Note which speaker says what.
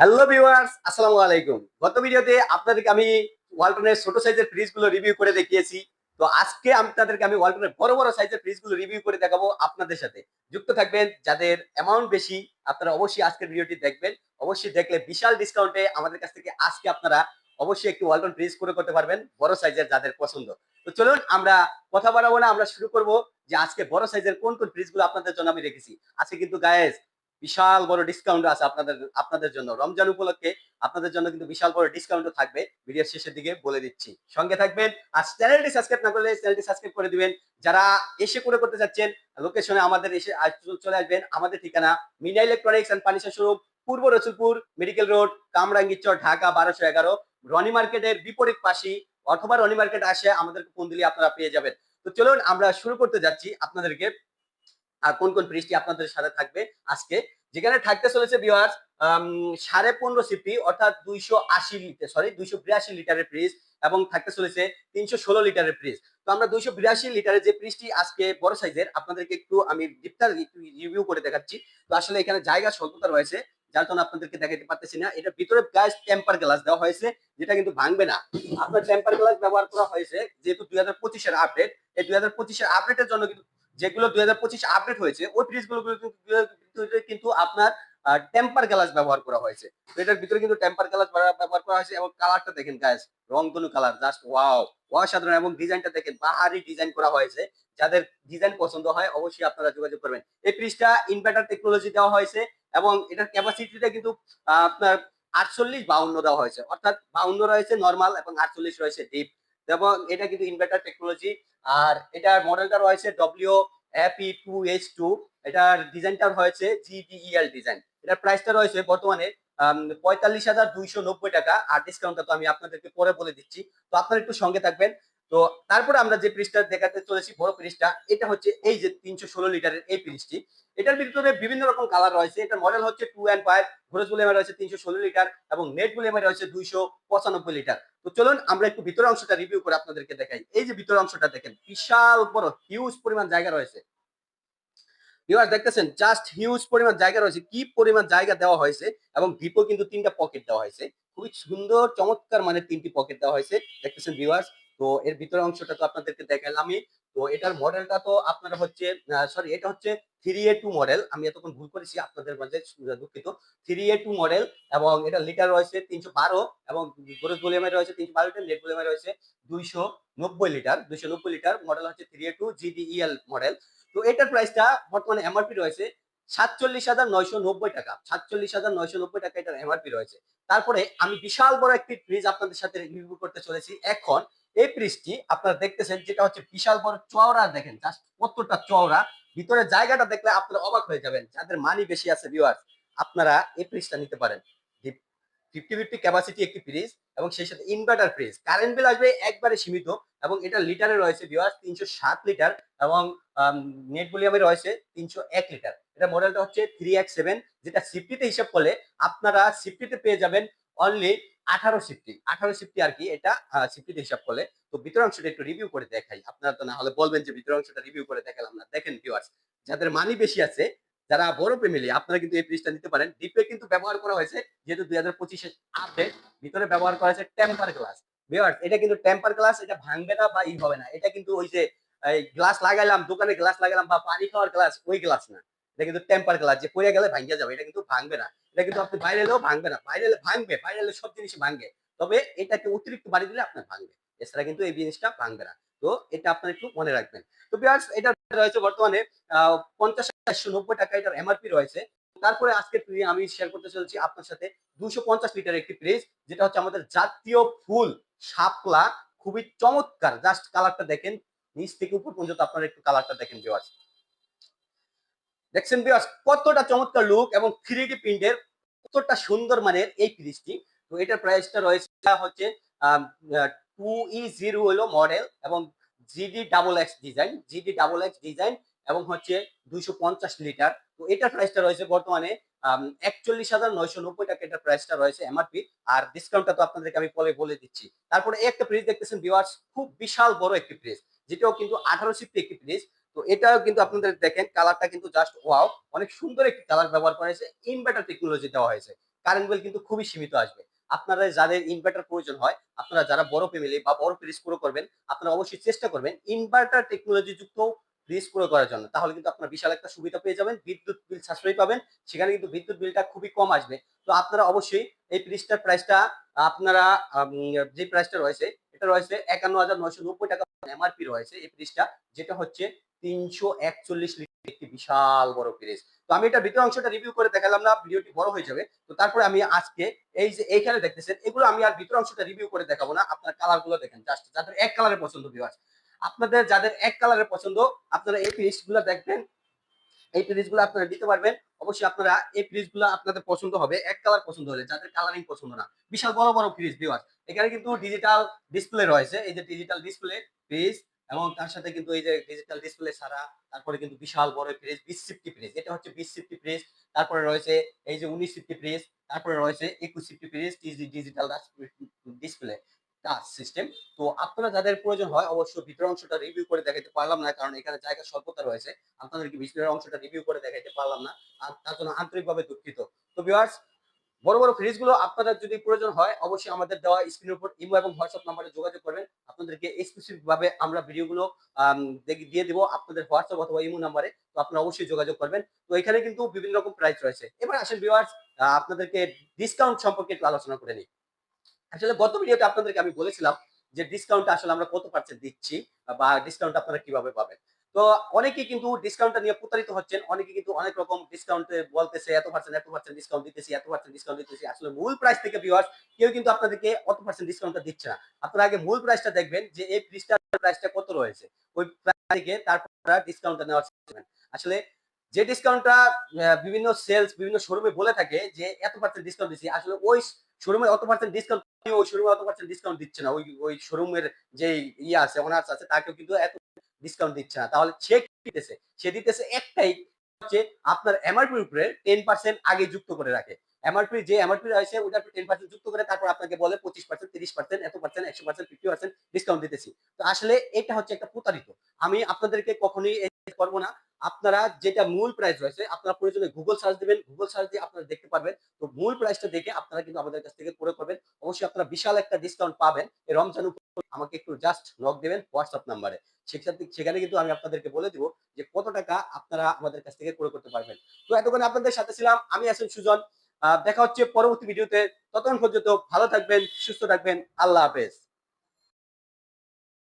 Speaker 1: Hello viewers আসসালামু আলাইকুম গত ভিডিওতে আপনাদেরকে আমি ওয়ালটনের ছোট সাইজের ফ্রিজগুলো রিভিউ করে দেখিয়েছি। তো আজকে আপনাদেরকে আমি ওয়ালটনের বড় বড় সাইজের ফ্রিজগুলো রিভিউ করে দেখাবো আপনাদের সাথে। যুক্ত থাকবেন, যাদের অ্যামাউন্ট বেশি, আপনারা অবশ্যই আজকের ভিডিওটি দেখবেন। অবশ্যই দেখলে বিশাল ডিসকাউন্টে আমাদের কাছ থেকে আজকে আপনারা অবশ্যই একটি ওয়ালটন ফ্রিজ করে করতে পারবেন, বড় সাইজের যাদের পছন্দ। তো চলুন, আমরা কথা বাড়াবো না, আমরা শুরু করব যে আজকে বড় সাইজের কোন কোন ফ্রিজগুলো আপনাদের জন্য আমি রেখেছি। আজকে কিন্তু গায়েস বিশাল বড় ডিসকাউন্ট আছে আপনাদের আপনাদের জন্য। রমজান উপলক্ষে আপনাদের জন্য কিন্তু বিশাল বড় ডিসকাউন্টও থাকবে। ভিডিওর শেষের দিকে বলে দিচ্ছি। সঙ্গে থাকবেন আর চ্যানেলটি সাবস্ক্রাইব না করলে চ্যানেলটি সাবস্ক্রাইব করে দিবেন। যারা এসে করে করতে চাচ্ছেন লোকেশনে আমাদের এসে চলে আসবেন। আমাদের ঠিকানা Mina electronics and furniture showroom Purba Rasulpur medical road Kamrangirchar Dhaka, বারোশো এগারো। রনি মার্কেটের বিপরীত পাশে অথবা রনি মার্কেট আসে আমাদের ফোন দিলে আপনারা পেয়ে যাবেন। তো চলুন আমরা শুরু করতে যাচ্ছি আপনাদেরকে। কোন কোন ফ্রিজটি আপনাদের সাথে থাকবে আজকে? যেখানে থাকতে চলেছে ভিউয়ার্স সাড়ে পনেরো সিপি অর্থাৎ দুইশো আশি লিটার সরি দুইশো বিরাশি লিটারের ফ্রিজ এবং থাকতে চলেছে তিনশো ষোলো লিটারের ফ্রিজ তো আমরা দুইশো বিরাশি লিটারের যে ফ্রিজটি আজকে বড় সাইজের আপনাদেরকে একটু আমি ডিপটার রিভিউ করে দেখাচ্ছি। তো আসলে এখানে জায়গা স্বল্পতা রয়েছে, যার জন্য আপনাদেরকে দেখাতে পারতেছি না। এটা ভিতরে গ্লাস টেম্পার গ্লাস দেওয়া হয়েছে, যেটা কিন্তু ভাঙবে না। আপনার টেম্পার গ্লাস ব্যবহার করা হয়েছে, যেহেতু দুই হাজার পঁচিশের আপডেট এই দুই হাজার পঁচিশের আপডেটের জন্য কিন্তু যেগুলো দুই হাজার পঁচিশ আপডেট হয়েছে, ওই ফ্রিজগুলো কিন্তু আপনার টেম্পার গ্লাস ব্যবহার করা হয়েছে। এটার ভিতরে কিন্তু টেম্পার গ্লাস ব্যবহার করা হয়েছে এবং কালারটা দেখেন গাইস রংধনু কালার জাস্ট ওয়াও অসাধারণ এবং ডিজাইনটা দেখেন, বাহারি ডিজাইন করা হয়েছে। যাদের ডিজাইন পছন্দ হয়, অবশ্যই আপনারা যোগাযোগ করবেন। এই ফ্রিজটা ইনভার্টার টেকনোলজি দেওয়া হয়েছে এবং এটার ক্যাপাসিটিটা কিন্তু আপনার আটচল্লিশ বাউন্ন দেওয়া হয়েছে। অর্থাৎ বাউন্ন রয়েছে নর্মাল এবং আটচল্লিশ রয়েছে ডিপ এবং এটা কিন্তু ইনভার্টার টেকনোলজি আর এটার মডেলটা রয়েছে W AP two H two এটার ডিজাইনটা হয়েছে জিডিইএল ডিজাইন এটার প্রাইসটা রয়েছে বর্তমানে পঁয়তাল্লিশ হাজার দুইশো নব্বই টাকা। আর ডিসকাউন্টটা তো আমি আপনাদেরকে পরে বলে দিচ্ছি। তো আপনারা একটু সঙ্গে থাকবেন। তো তারপরে আমরা যে ফ্রিজটা দেখাতে চলেছি, বড় ফ্রিজটা এটা হচ্ছে এই যে তিনশো ষোলো লিটারের এই ফ্রিজটি এটার ভিতরে বিভিন্ন রকম কালার রয়েছে। এটার মডেল হচ্ছে টু অ্যান্ড ফাইভ ঘোরজ বুলেমার রয়েছে তিনশো ষোলো লিটার এবং নেট বুলেমার রয়েছে দুইশো পঁচানব্বই লিটার। তো চলুন আমরা একটু ভিতরের অংশটা রিভিউ করে আপনাদেরকে দেখাই। এই যে ভিতরের অংশটা দেখেন, বিশাল বড় হিউজ পরিমাণ জায়গা রয়েছে। দেখতেছেন জাস্ট হিউজ পরিমাণ জায়গা রয়েছে। কি পরিমাণ জায়গা দেওয়া হয়েছে এবং ডিপো কিন্তু তিনটা পকেট দেওয়া হয়েছে। খুবই সুন্দর, চমৎকার মানে তিনটি পকেট দেওয়া হয়েছে। দেখতেছেন ভিউয়ার্স তো এর ভিতরের অংশটা তো আপনাদেরকে দেখালামই। তো এটার মডেলটা তো আপনারা হচ্ছে সরি এটা হচ্ছে থ্রি এ টু মডেল আমি এতক্ষণ ভুল করেছি আপনাদের মাঝে দুঃখিত। থ্রি এ টু মডেল এবং এটা লিটার রয়েছে তিনশো বারো এবং গোরজ ভলিউমে রয়েছে তিনশো বারো লিটার নেট ভলিউমে রয়েছে দুইশো নব্বই লিটার। দুইশো নব্বই লিটার মডেল হচ্ছে three A two GDEL model তো এটার প্রাইসটা বর্তমানে এমআরপি রয়েছে সাতচল্লিশ হাজার নয়শো নব্বই টাকা। সাতচল্লিশ হাজার নয়শো নব্বই টাকা এটার এমআরপি রয়েছে। তারপরে আমি বিশাল বড় একটি ফ্রিজ আপনাদের সাথে রিভিউ করতে চলেছি। এখন এই ফ্রিজটি আপনারা দেখতেছেন যেটা হচ্ছে বিশাল বড় চওড়া, দেখেন জাস্ট কতটা চওড়া। ভিতরে জায়গাটা দেখলে আপনারা অবাক হয়ে যাবেন, যাদের মানি বেশি আছে ভিউয়ার্স আপনারা এই ফ্রিজটা নিতে পারেন। ফিফটি ফিফটি ক্যাপাসিটি একটি ফ্রিজ এবং সেই সাথে ইনভার্টার ফ্রিজ কারেন্ট বিল আসবে একবারে সীমিত এবং এটা লিটারে রয়েছে ভিউয়ার্স তিনশো সাত লিটার এবং নেট ভলিউমে রয়েছে তিনশো এক লিটার এটা মডেলটা হচ্ছে থ্রি এক্স সেভেন যেটা সিফটিতে হিসাব করলে আপনারা সিফটিতে পেয়ে যাবেন অনলি আঠারো সিফটি আঠারো সিফটি আর কি এটা সিফটিতে হিসাব করলে। তো ভিতর অংশটা একটু রিভিউ করে দেখাই। আপনারা তো না হলে বলবেন যে ভিতর অংশটা রিভিউ করে দেখালাম না। দেখেন ভিউয়ার্স যাদের মানি বেশি আছে, যারা বড় ফ্যামিলি আপনারা কিন্তু এই ফ্রিজটা নিতে পারেন। ডিপে কিন্তু ব্যবহার করা হয়েছে, যেহেতু দুই হাজার পঁচিশে আপডেট ভিতরে ব্যবহার করা হয়েছে টেম্পার গ্লাস ভিউয়ার্স এটা কিন্তু টেম্পার গ্লাস এটা ভাঙবে না বা ই হবে না। এটা কিন্তু ওই যে গ্লাস লাগাইলাম, দোকানে গ্লাস লাগাইলাম বা পানি খাওয়ার গ্লাস ওই গ্লাস না। এটা কিন্তু টেম্পার গ্লাস যে পড়ে গেলে ভাঙ্গিয়া যাবে, এটা কিন্তু ভাঙবে না। এটা কিন্তু আপনি বাইরে এলেও ভাঙবে না। বাইরে এলে ভাঙবে বাইরে এলে সব জিনিস ভাঙবে। তবে এটাকে অতিরিক্ত বাড়ি দিলে আপনার ভাঙবে। এছাড়া কিন্তু এই জিনিসটা ভাঙবে না। তো এটা আপনার একটু মনে রাখবেন। তো বিয়ার্স এটা রয়েছে বর্তমানে পঞ্চাশ একশো নব্বই টাকা এটার এমআরপি রয়েছে। তারপরে আজকে আমি শেয়ার করতে চলেছি আপনার সাথে দুশো পঞ্চাশ লিটার একটি ফ্রিজ যেটা হচ্ছে আমাদের জাতীয় ফুল শাপলা। খুবই চমৎকার। জাস্ট কালারটা দেখেন, নিচ থেকে উপর পর্যন্ত আপনারা একটু কালারটা দেখেন বিয়ার্স দেখছেন বিয়ার্স কতটা চমৎকার লুক এবং থ্রি ডি প্রিন্টের কতটা সুন্দর মানের এই ফ্রিজটি তো এটার প্রাইসটা রয়েছে হচ্ছে টু ই জিরো হলো মডেল এবং GD double X design GD double X design এবং হচ্ছে দুইশো পঞ্চাশ লিটার তো এটার প্রাইসটা রয়েছে বর্তমানে একচল্লিশ হাজার নয়শো নব্বই টাকা এটার প্রাইসটা রয়েছে এমআরপি আর ডিসকাউন্টটা তো আপনাদেরকে আমি পরে বলে দিচ্ছি। তারপরে একটা ফ্রিজ দেখতেছেন ভিউয়ার্স খুব বিশাল বড় একটি ফ্রিজ যেটাও কিন্তু আঠারো সিফটি একটি ফ্রিজ তো এটাও কিন্তু আপনাদের দেখেন কালারটা কিন্তু জাস্ট ওয়াও অনেক সুন্দর একটি কালার ব্যবহার করা হয়েছে। ইনভার্টার টেকনোলজি দেওয়া হয়েছে। কারেন্ট বিল কিন্তু খুবই সীমিত আসবে। আপনারা যাদের ইনভার্টার প্রয়োজন হয়, আপনারা যারা বড় ফ্যামিলি বা বড় ফ্রিজ পুরো করবেন, আপনারা অবশ্যই চেষ্টা করবেন ইনভার্টার টেকনোলজি যুক্ত ফ্রিজ পুরো করার জন্য। তাহলে কিন্তু আপনারা বিশাল একটা সুবিধা পেয়ে যাবেন, বিদ্যুৎ বিল সাশ্রয় পাবেন। সেখানে কিন্তু বিদ্যুৎ বিলটা খুবই কম আসবে। তো আপনারা অবশ্যই এই ফ্রিজটার প্রাইসটা আপনারা যে প্রাইসটা রয়েছে, এটা রয়েছে একান্ন হাজার নয়শো নব্বই টাকা এমআরপি রয়েছে এই ফ্রিজটা যেটা হচ্ছে তিনশো একটি বিশাল বড় ফ্রিজ তো আমি এটা অংশটা রিভিউ করে দেখালাম না, ভিডিওটি বড় হয়ে যাবে। তো তারপরে আমি আজকে এই যে এইখানে দেখতেছেন, এগুলো আমি আর অংশটা রিভিউ করে দেখাবো না। আপনার কালারগুলো দেখেন জাস্ট যাদের এক কালারের পছন্দ আপনাদের যাদের এক কালারের পছন্দ, আপনারা এই দেখবেন। এই আপনারা পারবেন। অবশ্যই আপনারা এই ফ্রিজগুলো আপনাদের পছন্দ হবে। এক কালার পছন্দ হলে, যাদের কালারিং পছন্দ না। বিশাল বড় বড় ফ্রিজ ভিউয়ার্স এখানে কিন্তু ডিজিটাল ডিসপ্লে রয়েছে। এই যে ডিজিটাল ডিসপ্লে ফ্রিজ এবং তার সাথে কিন্তু এই যে ডিজিটাল ডিসপ্লে ছাড়া তারপরে কিন্তু বিশাল বড় ফ্রিজ বিশ সিফটি ফ্রিজ এটা হচ্ছে বিশ সিফটি ফ্রিজ তারপরে রয়েছে এই যে উনিশ সিফটি ফ্রিজ তারপরে রয়েছে একুশ CFT fridge digital display touch system তো আপনারা যাদের প্রয়োজন হয় অবশ্যই ভিতরের অংশটা রিভিউ করে দেখাতে পারলাম না, কারণ এখানে জায়গা স্বল্পতা রয়েছে। আপনাদেরকে ভিতরের অংশটা রিভিউ করে দেখাতে পারলাম না, আর তার জন্য আন্তরিকভাবে দুঃখিত। তো ভিউয়ার্স বড় বড় ফ্রিজগুলো আপনাদের যদি প্রয়োজন হয়, অবশ্যই আমাদের দেওয়া স্ক্রিনের উপর ইমো এবং হোয়াটসঅ্যাপ নাম্বারে যোগাযোগ করবেন। আপনাদেরকে স্পেসিফিক ভাবে আমরা ভিডিওগুলো দিয়ে দিব আপনাদের হোয়াটসঅ্যাপ অথবা ইমো নাম্বারে তো আপনারা অবশ্যই যোগাযোগ করবেন। তো এখানে কিন্তু বিভিন্ন রকম প্রাইস রয়েছে। এবার আসেন ভিউয়ার্স আপনাদেরকে ডিসকাউন্ট সম্পর্কে একটু আলোচনা করে নিই। আসলে গত ভিডিওতে আপনাদেরকে আমি বলেছিলাম যে ডিসকাউন্ট আসলে আমরা কত পার্সেন্ট দিচ্ছি, বা ডিসকাউন্ট আপনারা কীভাবে পাবেন? তো অনেকেই কিন্তু ডিসকাউন্টটা নিয়ে প্রতারিত হচ্ছেন। অনেকে কিন্তু অনেক রকম ডিসকাউন্ট বলতেছে, এত পার্সেন্ট এত পার্সেন্ট ডিসকাউন্ট দিতেছি, এত পার্সেন্ট ডিসকাউন্ট দিতেছি। আসলে মূল প্রাইস থেকে ভিউয়ার্স কেউ কিন্তু আপনাদেরকে অত পার্সেন্ট ডিসকাউন্টটা দিচ্ছে না। আপনারা আগে মূল প্রাইসটা দেখবেন যে এই ফ্রিজটার প্রাইসটা কত রয়েছে। ওই প্রাইস থেকে তারপর ডিসকাউন্টটা নেওয়ার চেষ্টা করবেন। আসলে যে ডিসকাউন্টটা বিভিন্ন সেলস বিভিন্ন শোরুমে বলে থাকে যে এত পার্সেন্ট ডিসকাউন্ট দিচ্ছি আসলে ওই শোরুমে অত পার্সেন্ট ডিসকাউন্ট ওই শোরুমে অত পার্সেন্ট ডিসকাউন্ট দিচ্ছে না। ওই ওই শোরুমের যে ইয়ে আছে ওনার্স আছে, তাকেও কিন্তু এত ডিসকাউন্ট দিচ্ছে না। তাহলে সে দিতেছে? সে দিতেছে একটাই, হচ্ছে আপনার এমআরপির উপরে টেন পার্সেন্ট আগে যুক্ত করে রাখে। এমআরপি যে এমআরপি রয়েছে, ওটা টেন পার্সেন্ট যুক্ত করে তারপর আপনাকে বলে পঁচিশ পার্সেন্ট তিরিশ পার্সেন্ট এত পার্সেন্ট একশো পার্সেন্ট ফিফটি পার্সেন্ট ডিসকাউন্ট দিতেছি। তো আসলে এটা হচ্ছে একটা প্রতারিত। আমি আপনাদেরকে কখনোই করব না। আপনারা যেটা মূল প্রাইস রয়েছে, আপনারা প্রয়োজনে গুগল সার্চ দিবেন গুগল সার্চ দিয়ে আপনারা দেখতে পারবেন। তো মূল প্রাইসটা দেখে আপনারা কিন্তু আমাদের কাছ থেকে করে করবেন। অবশ্যই আপনারা বিশাল একটা ডিসকাউন্ট পাবেন। এই রমজান আমাকে একটু জাস্ট নক দেবেন হোয়াটসঅ্যাপ নাম্বারে সেখানে কিন্তু আমি আপনাদেরকে বলে দিব যে কত টাকা আপনারা আমাদের কাছ থেকে করে করতে পারবেন। তো এতক্ষণ আপনাদের সাথে ছিলাম। আমি আছেন সুজন। দেখা হচ্ছে পরবর্তী ভিডিওতে ততক্ষণ পর্যন্ত ভালো থাকবেন, সুস্থ থাকবেন। আল্লাহ হাফেজ।